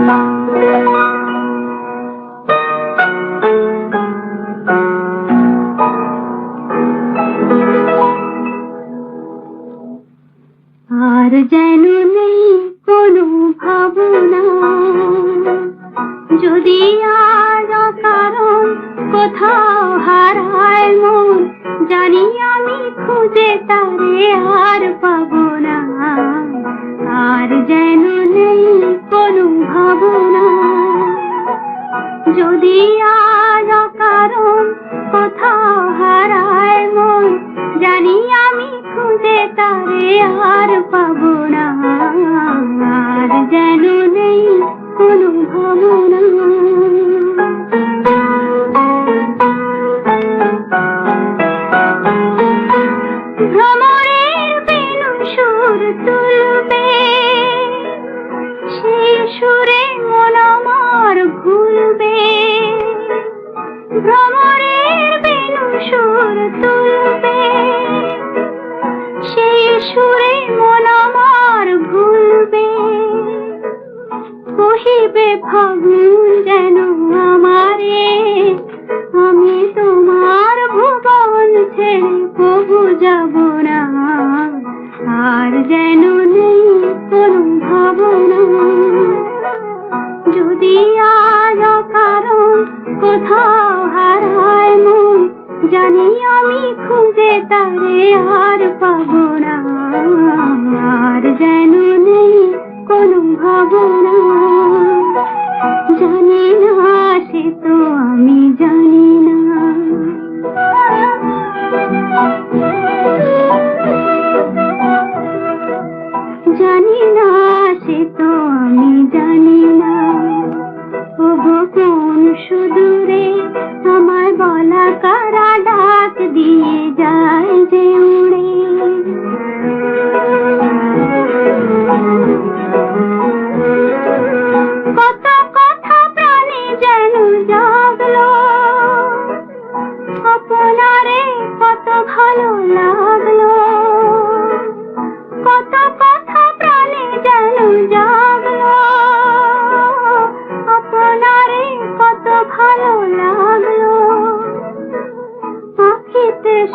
আর যেন নেই কোনো ভাবনা। যদি আর কারণ কোথাও হারায় মন, জানি আমি খুঁজে তারে আর পাবো যদি আর কারণ কোথাও হারায় মন জানি আমি খুঁজে তারে আর ভ্রমণের বেনু সুর তুলবে। সেই সুরে মন আমার ভুলবে। কহিবে ফাগুন যেন আমারে, আমি তোমার ভুবন ছেড়ে কবু যাব না। আর যেন নেই কোনো ভাবনা। যদি আজ কোথাও হারায় মন জানি আমি খুঁজে তারে আর পাবো না। আর যেন নেই কোনো ভাবনা। সুদূরে আমায় বলা কারা ডাক দিয়ে?